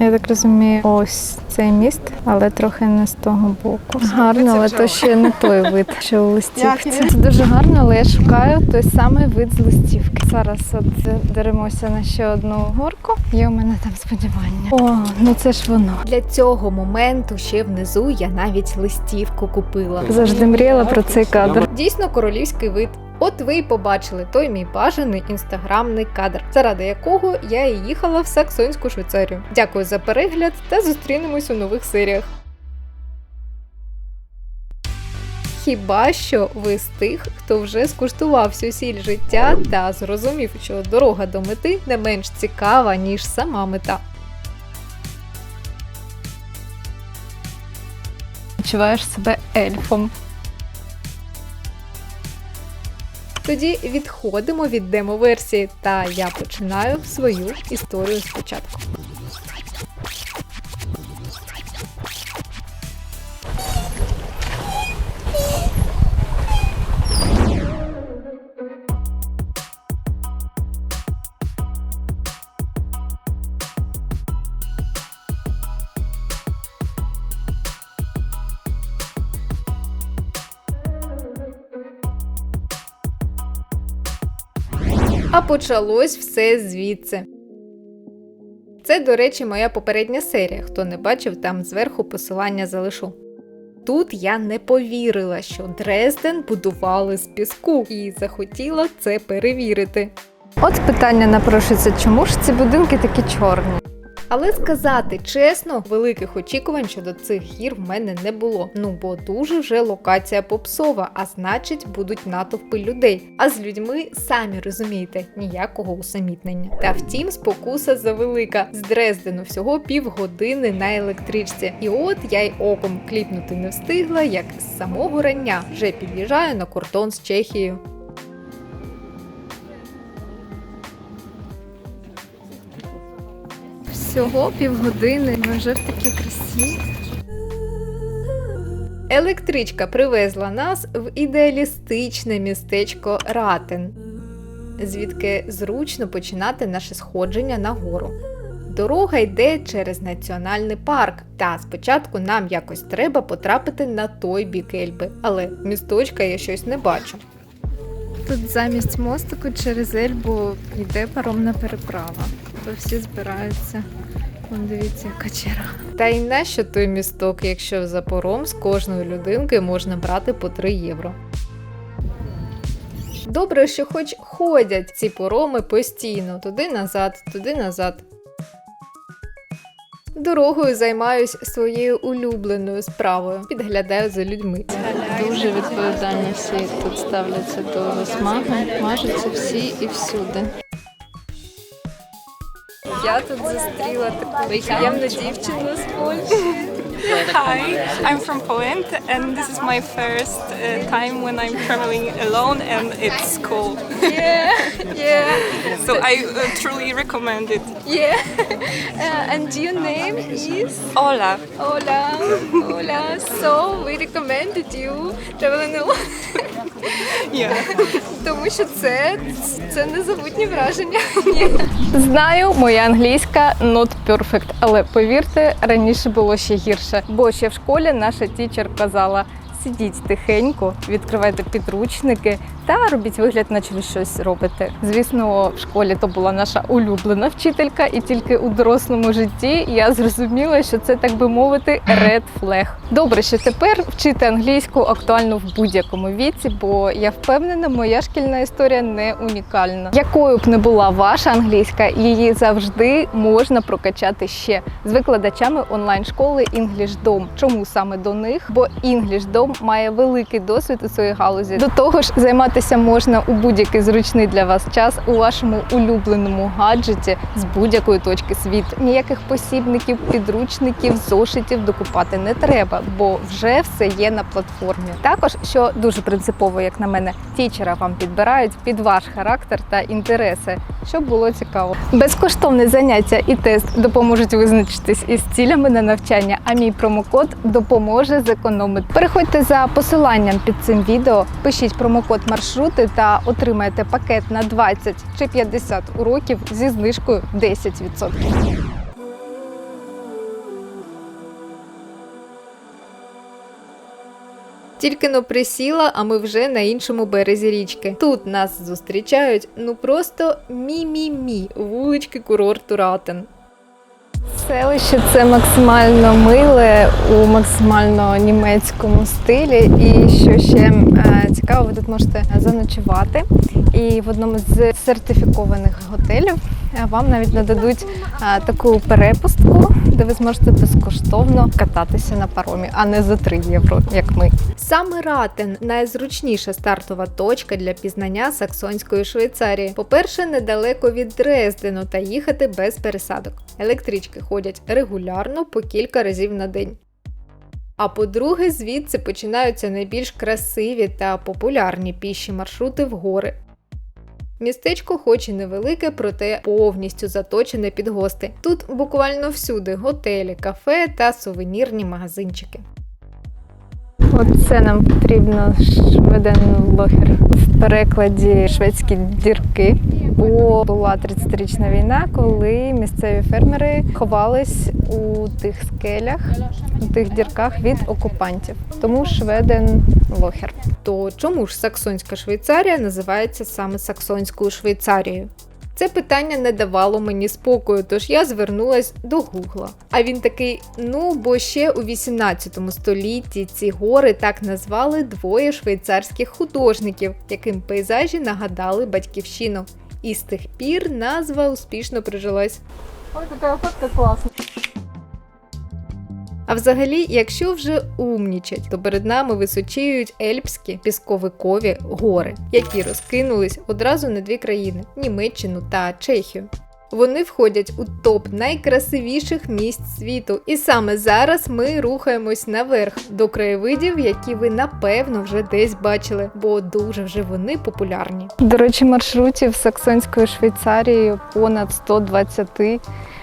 Я так розумію, ось цей міст, але трохи не з того боку. Гарно, але то ще не той вид, що у листівці. Це дуже гарно, але я шукаю той самий вид з листівки. Зараз от деремося на ще одну горку. Є у мене там сподівання. О, ну це ж воно. Для цього моменту ще внизу я навіть листівку купила. Завжди мріяла про цей кадр. Дійсно королівський вид. От ви й побачили той мій бажаний інстаграмний кадр, заради якого я і їхала в Саксонську Швейцарію. Дякую за перегляд та зустрінемось у нових серіях. Хіба що ви з тих, хто вже скуштував всю сіль життя та зрозумів, що дорога до мети не менш цікава, ніж сама мета. Відчуваєш себе ельфом. Тоді відходимо від демо-версії, та я починаю свою історію спочатку. Почалось все звідси. Це, до речі, моя попередня серія. Хто не бачив, там зверху посилання залишу. Тут я не повірила, що Дрезден будували з піску і захотіла це перевірити. От питання напрошується, чому ж ці будинки такі чорні? Але сказати чесно, великих очікувань щодо цих гір в мене не було. Ну бо дуже вже локація попсова, а значить будуть натовпи людей. А з людьми самі розумієте, ніякого усамітнення. Та втім, спокуса завелика. З Дрездену всього півгодини на електричці. І от я й оком кліпнути не встигла, як з самого рання вже під'їжджаю на кордон з Чехією. Всього півгодини. Ми вже в такій красі. Електричка привезла нас в ідеалістичне містечко Ратен, звідки зручно починати наше сходження на гору. Дорога йде через національний парк, та спочатку нам якось треба потрапити на той бік Ельби, але місточка я щось не бачу. Тут замість мостику через Ельбу йде паромна переправа. То всі збираються. Вон дивіться, яка черга. Та й нащо той місток, якщо за пором з кожної людинки можна брати по 3 євро. Добре, що хоч ходять ці пороми постійно, туди назад, туди назад. Дорогою займаюсь своєю улюбленою справою, підглядаю за людьми. Дуже відповідально всі тут ставляться до смаги, мажуться всі і всюди. Я тут зустріла таку приємну дівчину з Польщі. Hi, I'm from Poland, and this is my first uh, time when I'm traveling alone, and it's cool. Yeah, yeah, So I uh, truly recommend it. yeah. Uh, and your name is? Olaf. Hola, hola. So we recommended you traveling alone. Тому що це, це незабутні враження. Знаю, моя англійська not perfect, але повірте, раніше було ще гірше. Бо ще в школі наша тічер казала: сидіть тихенько, відкривайте підручники та робіть вигляд, наче ви щось робите. Звісно, в школі то була наша улюблена вчителька, і тільки у дорослому житті я зрозуміла, що це так би мовити red flag. Добре, що тепер вчити англійську актуально в будь-якому віці, бо я впевнена, моя шкільна історія не унікальна. Якою б не була ваша англійська, її завжди можна прокачати ще з викладачами онлайн-школи EnglishDom. Чому саме до них? Бо EnglishDom має великий досвід у своїй галузі. До того ж, займатися можна у будь-який зручний для вас час у вашому улюбленому гаджеті з будь-якої точки світу. Ніяких посібників, підручників, зошитів докупати не треба, бо вже все є на платформі. Також, що дуже принципово, як на мене, тічера вам підбирають під ваш характер та інтереси, щоб було цікаво. Безкоштовне заняття і тест допоможуть визначитись із цілями на навчання, а мій промокод допоможе зекономити. Переходьте за посиланням під цим відео, пишіть промокод маршрути та отримаєте пакет на 20 чи 50 уроків зі знижкою 10%. Тільки но присіла, а ми вже на іншому березі річки. Тут нас зустрічають ну просто мі-мі-мі вулички курорту Ратен. Селище це максимально миле у максимально німецькому стилі. І що ще е, цікаво, ви тут можете заночувати. І в одному з сертифікованих готелів вам навіть нададуть е, таку перепустку, де ви зможете безкоштовно кататися на паромі, а не за 3 євро, як ми. Саме Ратен найзручніша стартова точка для пізнання саксонської Швейцарії. По-перше, недалеко від Дрездену та їхати без пересадок. Електрички ходять регулярно по кілька разів на день. А по-друге, звідси починаються найбільш красиві та популярні піші маршрути в гори. Містечко хоч і невелике, проте повністю заточене під гости. Тут буквально всюди готелі, кафе та сувенірні магазинчики. Оце нам потрібно шведен-лохер в перекладі шведські дірки. Бо була 30-річна війна, коли місцеві фермери ховались у тих скелях, у тих дірках від окупантів. Тому шведен-лохер. То чому ж Саксонська Швейцарія називається саме Саксонською Швейцарією? Це питання не давало мені спокою, тож я звернулась до Гугла. А він такий: ну бо ще у 18 столітті ці гори так назвали двоє швейцарських художників, яким пейзажі нагадали батьківщину. І з тих пір назва успішно прижилась. Ой, така фотка класна. А взагалі, якщо вже умнічать, то перед нами височіють ельпські пісковикові гори, які розкинулись одразу на дві країни Німеччину та Чехію. Вони входять у топ найкрасивіших місць світу, і саме зараз ми рухаємось наверх до краєвидів, які ви напевно вже десь бачили, бо дуже вже вони популярні. До речі, маршрутів Саксонською Швейцарією понад 120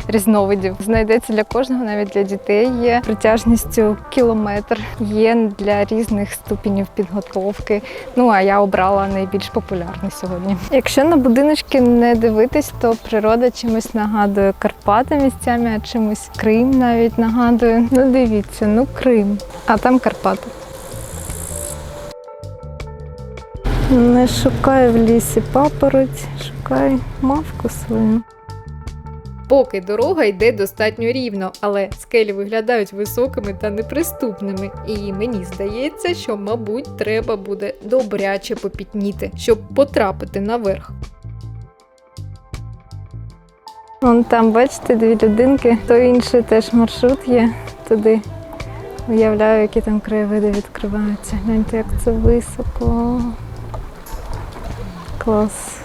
різновидів. Знайдеться для кожного, навіть для дітей є притяжністю кілометр. Є для різних ступенів підготовки. Ну а я обрала найбільш популярний сьогодні. Якщо на будиночки не дивитись, то природа чимось нагадує Карпати місцями, а чимось Крим навіть нагадує. Ну дивіться, ну Крим, а там Карпати. Не шукай в лісі папороть, шукай мавку свою. Поки дорога йде достатньо рівно, але скелі виглядають високими та неприступними. І мені здається, що, мабуть, треба буде добряче попітніти, щоб потрапити наверх. Вон там, бачите, дві людинки, то інший теж маршрут є туди. Уявляю, які там краєвиди відкриваються. Гляньте, як це високо. Клас.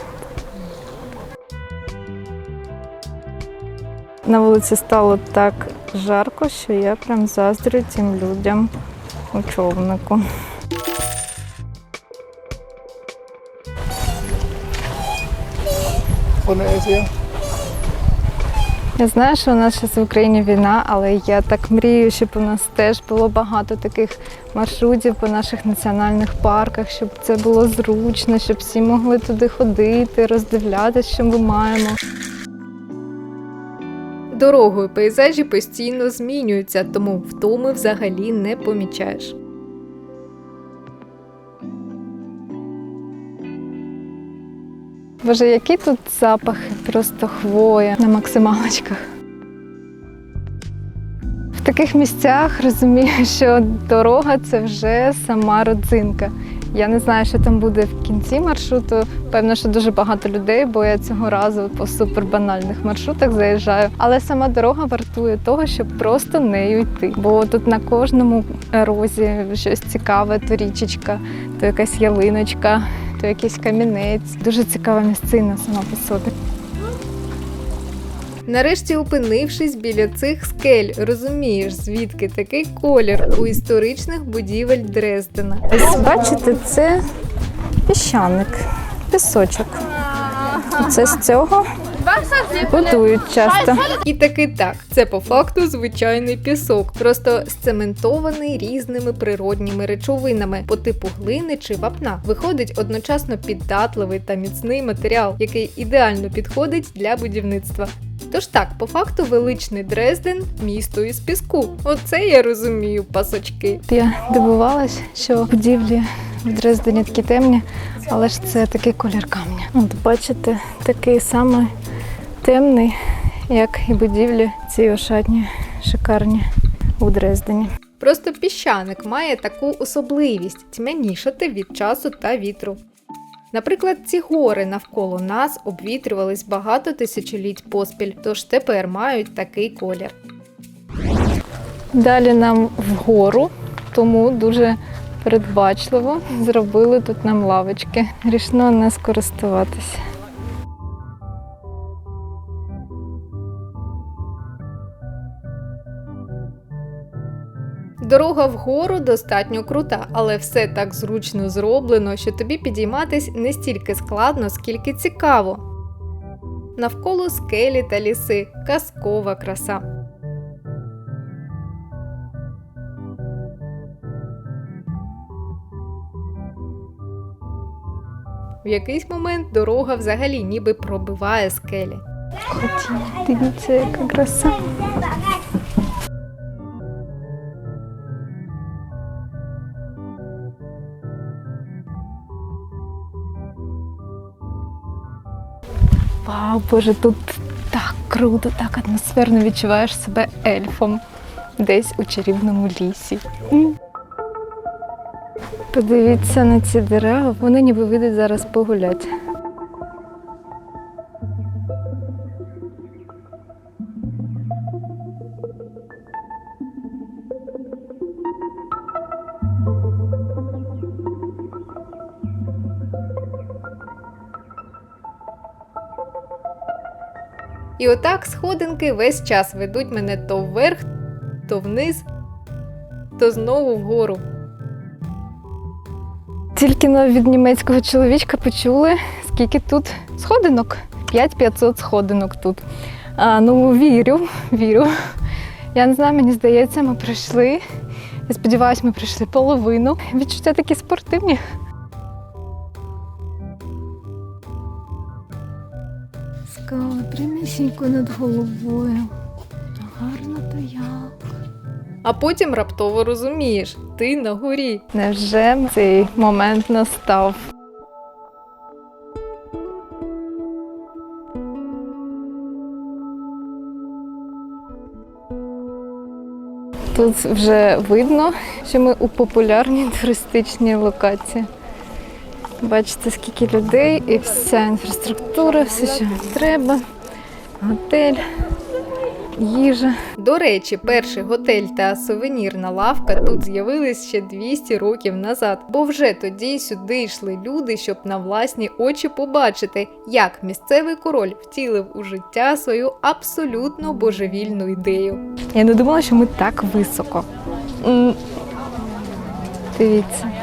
На вулиці стало так жарко, що я прям заздрю цим людям у човнику. Я знаю, що у нас зараз в Україні війна, але я так мрію, щоб у нас теж було багато таких маршрутів по наших національних парках, щоб це було зручно, щоб всі могли туди ходити, роздивлятися, що ми маємо. Дорогою пейзажі постійно змінюються, тому втоми взагалі не помічаєш. Боже, які тут запахи, просто хвоя на максималочках. В таких місцях розумію, що дорога це вже сама родзинка. Я не знаю, що там буде в кінці маршруту. Певно, що дуже багато людей, бо я цього разу по супербанальних маршрутах заїжджаю. Але сама дорога вартує того, щоб просто нею йти. Бо тут на кожному розі щось цікаве, то річечка, то якась ялиночка, то якийсь камінець. Дуже цікава місцина сама по собі. Нарешті, опинившись біля цих скель, розумієш, звідки такий колір у історичних будівель Дрездена. Ось бачите, це піщаник, пісочок. Це з цього будують часто. І таки так, це по факту звичайний пісок, просто сцементований різними природніми речовинами по типу глини чи вапна. Виходить одночасно піддатливий та міцний матеріал, який ідеально підходить для будівництва. Тож так, по факту величний Дрезден місто із піску. Оце я розумію, пасочки. Я дивувалась, що будівлі в Дрездені такі темні, але ж це такий колір камня. От бачите, такий самий темний, як і будівлі ці ошатні, шикарні у Дрездені. Просто піщаник має таку особливість тьмянішати від часу та вітру. Наприклад, ці гори навколо нас обвітрювались багато тисячоліть поспіль, тож тепер мають такий колір. Далі нам вгору, тому дуже передбачливо зробили тут нам лавочки. Рішно не скористуватися. Дорога вгору достатньо крута, але все так зручно зроблено, що тобі підійматись не стільки складно, скільки цікаво. Навколо скелі та ліси казкова краса. В якийсь момент дорога взагалі ніби пробиває скелі. Дивіться, яка краса. Вау, боже, тут так круто, так атмосферно відчуваєш себе ельфом десь у чарівному лісі. Подивіться на ці дерева, вони ніби вийдуть зараз погуляти. І отак сходинки весь час ведуть мене то вверх, то вниз, то знову вгору. Тільки но від німецького чоловічка почули, скільки тут сходинок. 5500 сходинок тут. А, ну, вірю, вірю. Я не знаю, мені здається, ми пройшли. Я сподіваюся, ми пройшли половину. Відчуття такі спортивні. Скала прямісінько над головою. Гарно то як. А потім раптово розумієш, ти на горі. Невже цей момент настав? Тут вже видно, що ми у популярній туристичній локації. Бачите, скільки людей і вся інфраструктура, все, що треба. Готель, їжа. До речі, перший готель та сувенірна лавка тут з'явились ще 200 років назад, бо вже тоді сюди йшли люди, щоб на власні очі побачити, як місцевий король втілив у життя свою абсолютно божевільну ідею. Я не думала, що ми так високо. Дивіться.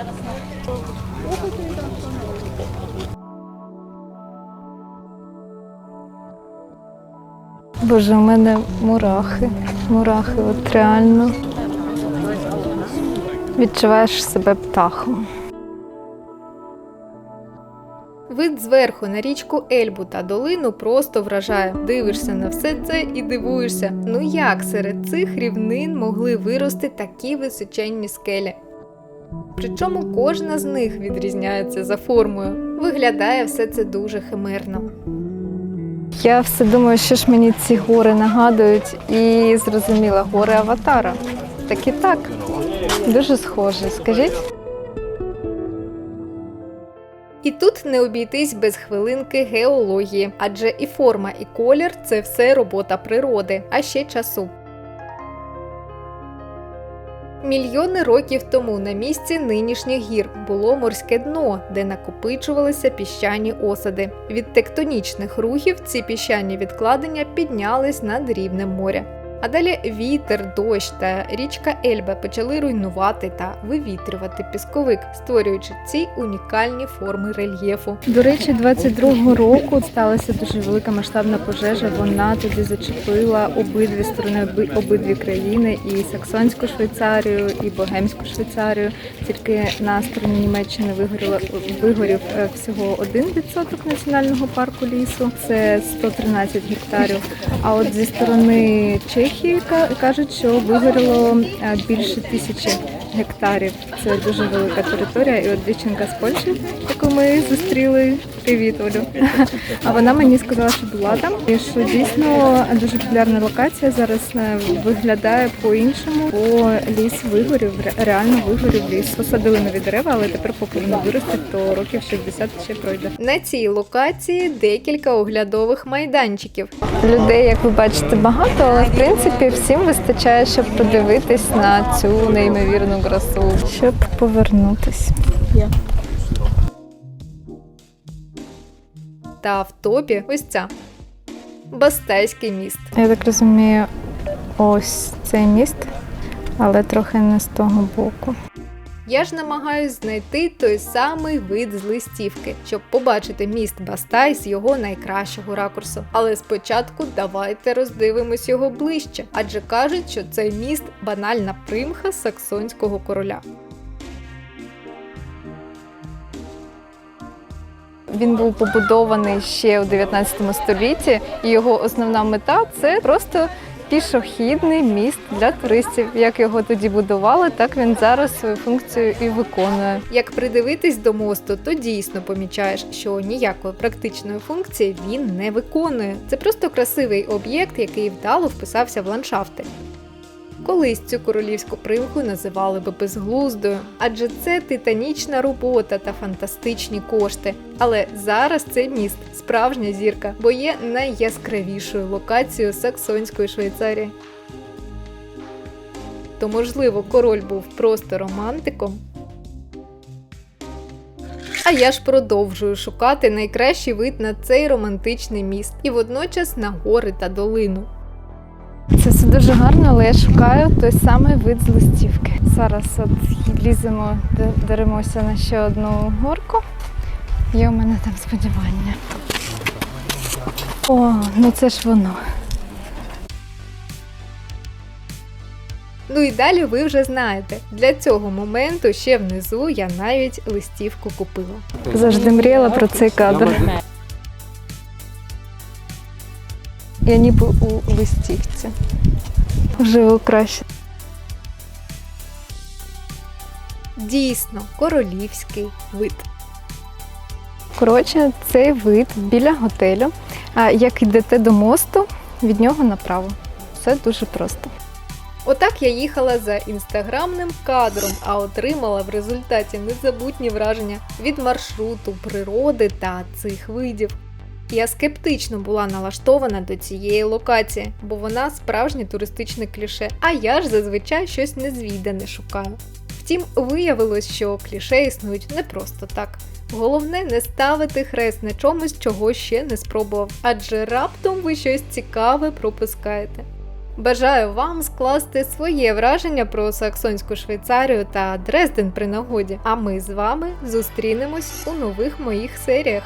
Боже, у мене мурахи. Мурахи, от реально. Відчуваєш себе птахом. Вид зверху на річку Ельбу та долину просто вражає. Дивишся на все це і дивуєшся. Ну як серед цих рівнин могли вирости такі височенні скелі? Причому кожна з них відрізняється за формою. Виглядає все це дуже химерно. Я все думаю, що ж мені ці гори нагадують, і зрозуміла гори Аватара. Так і так. Дуже схожі, скажіть? І тут не обійтись без хвилинки геології, адже і форма, і колір це все робота природи, а ще часу. Мільйони років тому на місці нинішніх гір було морське дно, де накопичувалися піщані осади. Від тектонічних рухів ці піщані відкладення піднялись над рівнем моря. А далі вітер, дощ та річка Ельба почали руйнувати та вивітрювати пісковик, створюючи ці унікальні форми рельєфу. До речі, 22-го року сталася дуже велика масштабна пожежа. Вона тоді зачепила обидві сторони, обидві країни, і Саксонську Швейцарію, і Богемську Швейцарію. Тільки на стороні Німеччини вигоріло вигорів е, всього 1% національного парку лісу. Це 113 гектарів. А от зі сторони Чехії ка- кажуть, що вигоріло е, більше тисячі гектарів. Це дуже велика територія. І от дівчинка з Польщі, ми зустріли. Привіт, Олю. А вона мені сказала, що була там, і що дійсно дуже популярна локація зараз е, виглядає по-іншому, бо ліс вигорів, реально вигорів ліс. Посадили нові дерева, але тепер, поки вони виростуть, то років 60 ще пройде. На цій локації декілька оглядових майданчиків. Людей, як ви бачите, багато, але в принципі всім вистачає, щоб подивитись на цю неймовірну красу, щоб повернутись. Та в топі ось ця Бастайський міст. Я так розумію, ось цей міст, але трохи не з того боку. Я ж намагаюсь знайти той самий вид з листівки, щоб побачити міст Бастай з його найкращого ракурсу. Але спочатку давайте роздивимось його ближче, адже кажуть, що цей міст банальна примха саксонського короля. Він був побудований ще у 19 столітті, і його основна мета це просто пішохідний міст для туристів. Як його тоді будували, так він зараз свою функцію і виконує. Як придивитись до мосту, то дійсно помічаєш, що ніякої практичної функції він не виконує. Це просто красивий об'єкт, який вдало вписався в ландшафти. Колись цю королівську примху називали би безглуздою, адже це титанічна робота та фантастичні кошти. Але зараз цей міст справжня зірка, бо є найяскравішою локацією саксонської Швейцарії. То можливо, король був просто романтиком, а я ж продовжую шукати найкращий вид на цей романтичний міст і водночас на гори та долину. Все дуже гарно, але я шукаю той самий вид з листівки. Зараз от ліземо, деремося на ще одну горку. Є у мене там сподівання. О, ну це ж воно. Ну і далі ви вже знаєте. Для цього моменту ще внизу я навіть листівку купила. Завжди мріяла про цей кадр. Я ніби у листівці. Живу краще. Дійсно, королівський вид. Коротше, цей вид біля готелю. А як йдете до мосту, від нього направо. Все дуже просто. Отак я їхала за інстаграмним кадром, а отримала в результаті незабутні враження від маршруту, природи та цих видів. Я скептично була налаштована до цієї локації, бо вона справжнє туристичне кліше, а я ж зазвичай щось незвідане шукаю. Втім, виявилось, що кліше існують не просто так. Головне не ставити хрест на чомусь, чого ще не спробував, адже раптом ви щось цікаве пропускаєте. Бажаю вам скласти своє враження про Саксонську Швейцарію та Дрезден при нагоді. А ми з вами зустрінемось у нових моїх серіях.